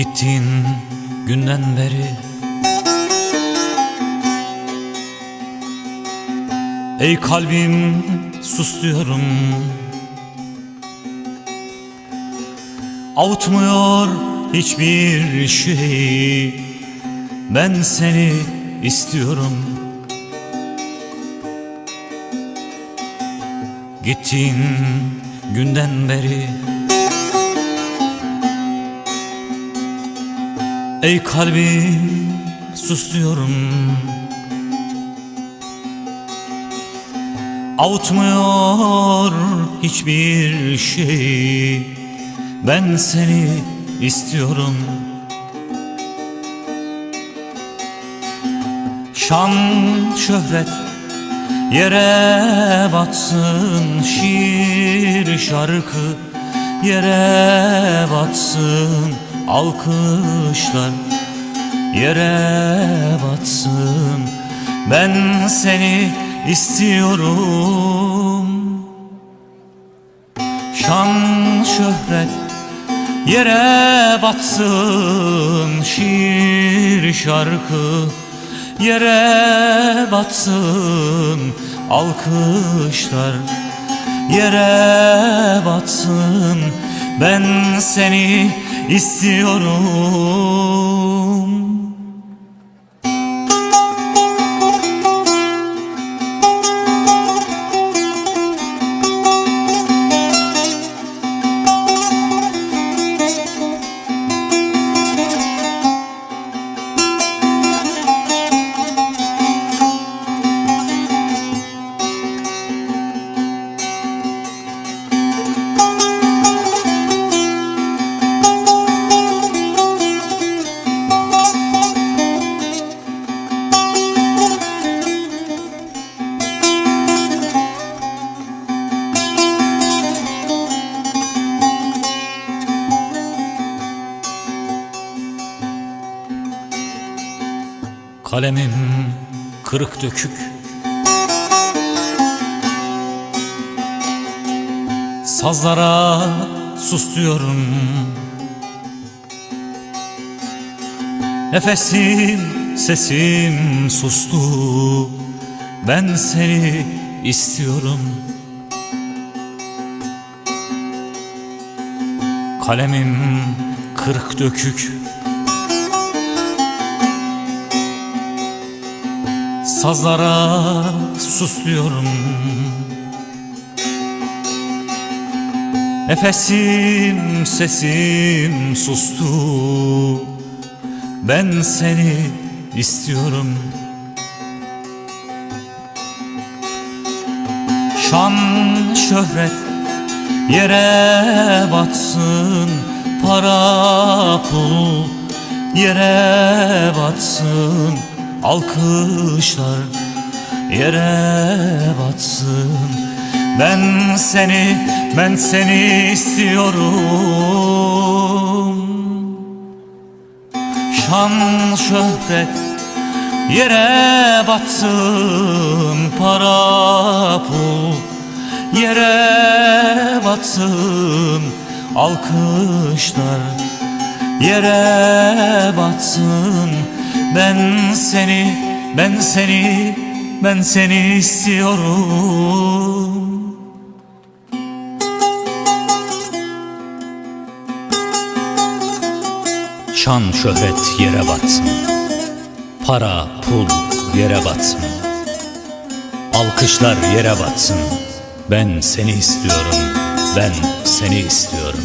Gittiğin günden beri? Ey kalbim sus diyorum. Avutmuyor hiçbir şey Ben seni istiyorum. Gittiğin günden beri Ey kalbim sus diyorum Avutmuyor hiçbir şey. Ben seni istiyorum. Şan şöhret Yere batsın. Şiir şarkı Yere batsın alkışlar Yere batsın. Ben seni istiyorum. Şan şöhret yere batsın. Şiir şarkı Yere batsın. Alkışlar Yere batsın. Ben seni istiyorum Kalemim kırık dökük. Sazlara sus diyorum Nefesim sesim sustu. Ben seni istiyorum. Kalemim kırık dökük Sazlara sus diyorum Nefesim sesim sustu. Ben seni istiyorum. Şan şöhret yere batsın. Para pul yere batsın Alkışlar yere batsın. Ben seni, ben seni istiyorum. Şan şöhret yere batsın. Para pul yere batsın. Alkışlar yere batsın Ben seni, ben seni, ben seni istiyorum. Şan şöhret yere batsın Para, pul yere batsın Alkışlar yere batsın. Ben seni istiyorum Ben seni istiyorum